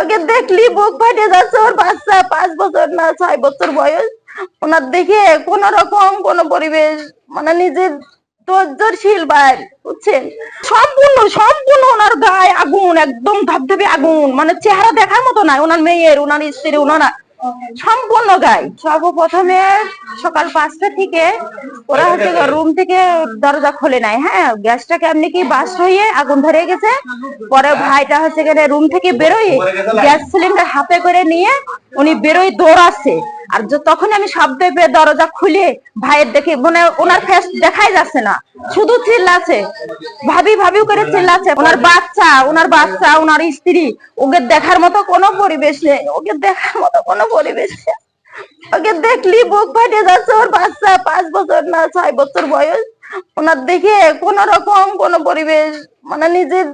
ওকে দেখলি বুক ফাটে যাচ্ছে, ওর বাচ্চা পাঁচ বছর না ছয় বছর বয়স। ওনার দেখে কোন রকম, কোন পরিবেশ মানে নিজের ধৈর্যশীল ভাই, বুঝছেন? সম্পূর্ণ সম্পূর্ণ ওনার গায়ে আগুন, একদম ধবধবে আগুন। মানে চেহারা দেখার মতো নাই, ওনার মেয়ের, ওনার স্ত্রী ওনারা সম্পূর্ণ গাই। সর্বপ্রথমে সকাল পাঁচটা থেকে ওরা হচ্ছে রুম থেকে দরজা খোলে নাই হ্যাঁ গ্যাসটাকে কেমনি কি বাস হয়ে আগুন ধরে গেছে। পরে ভাইটা হচ্ছে রুম থেকে বেরোয়, গ্যাস সিলিন্ডার হাতে করে নিয়ে উনি বেরোয় দৌড়াচ্ছে। আর তখন আমি শব্দ পেয়ে দরজা খুলে ভাইয়ের দেখে মানে ওনার ফেস দেখাই যাচ্ছে না। শুধু চিল্লাছে ভাবি ভাবি করে চিল্লাচ্ছে, ওনার বাচ্চা ওনার বাচ্চা, ওনার স্ত্রী, ওকে দেখার মতো কোনো পরিবেশ নেই, ওকে দেখার মতো কোনো পরিবেশ নেই। ওকে দেখলি বুক ফাটে যাচ্ছে, ওর বাচ্চা পাঁচ বছর না ছয় বছর বয়স। ওনার দেখে কোন রকম কোন পরিবেশ মানে নিজের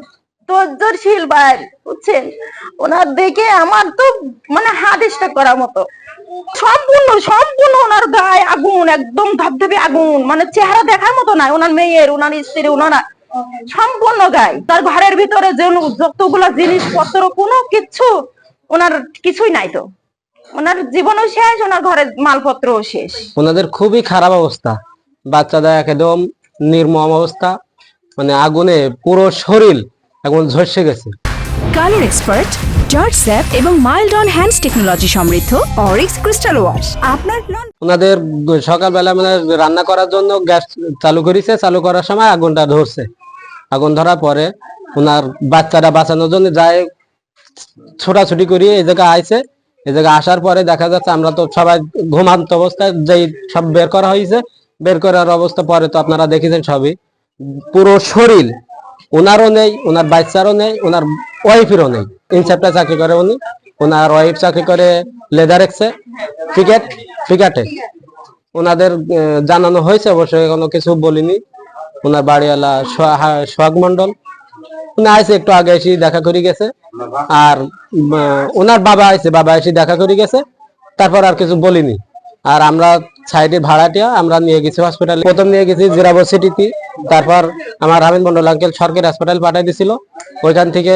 ধৈর্যশীল ভাই, বুঝছেন? ওনার দেখে আমার তো মানে স্টাক করার মতো। সম্পূর্ণ সম্পূর্ণ ওনার গায়ে আগুন একদম ধবধবে আগুন। মানে চেহারা দেখার মতো নাই ওনার মেয়ের ওনার স্ত্রী ওনারা। সম্পূর্ণ গায়ে। তার ঘরের ভিতরে যে যতগুলা জিনিসপত্র কোনো কিচ্ছু ওনার কিছুই নাই তো। ওনার জীবনও শেষ ওনার ঘরের মালপত্রও শেষ। ওনাদের খুবই খারাপ অবস্থা। বাচ্চাদের একদম নির্মম অবস্থা। মানে আগুনে পুরো শরীর এখন ঝলসে গেছে। কালার এক্সপার্ট জর্জ স্যাপ এবং মাইল্ড অন হ্যান্ডস টেকনোলজি সমৃদ্ধ অরিক্স ক্রিস্টাল ওয়াশ আপনার ওনাদের সকালবেলা মানে রান্না করার জন্য গ্যাস চালু করেছে, চালু করার সময় আগুনটা ধরছে। আগুন ধরার পরে ওনার বাচ্চারা বাঁচানোর জন্য যায় ছোটাছুটি করিয়ে এই জায়গায় আইছে। এই জায়গায় আসার পরে দেখা যাচ্ছে আমরা তো সবাই ঘুমান্ত অবস্থায় যেই সব বের করা হয়েছে, বের করার অবস্থা পরে তো আপনারা দেখেছেন সবই। পুরো শরীর, ওনারও নেই, ওনার বাচ্চারও নেই, ওনার ওয়াইফেরও নেই। ইনসেপ্টে চাকরি করে উনি। ওনার ওয়াইফ চাকরি করে লেদার এক্সে। ক্রিকেট ক্রিকেটে ওনাদের জানানো হয়েছে অবশ্যই কোনো কিছু বলিনি। ওনার বাড়িওয়ালা সোহাগ মন্ডল উনি আইসে একটু আগে এসে দেখা করে গেছে। আর ওনার বাবা আইসে, বাবা এসে দেখা করে গেছে। তারপর আর কিছু বলিনি। আর আমরা সাইডের ভাড়াটিয়া, আমরা নিয়ে গেছি হসপিটালে প্রথম নিয়ে গেছি জিরাবো সিটিতে। তারপর আমার রামিন মন্ডল আঙ্কেল সরকারি হাসপাতাল পাঠাই দিছিল। ওইখান থেকে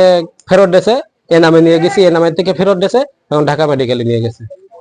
ফেরত দেশে এ নামে নিয়ে গেছি, এ নামের থেকে ফেরত দেশে এবং ঢাকা মেডিকেলে নিয়ে গেছে।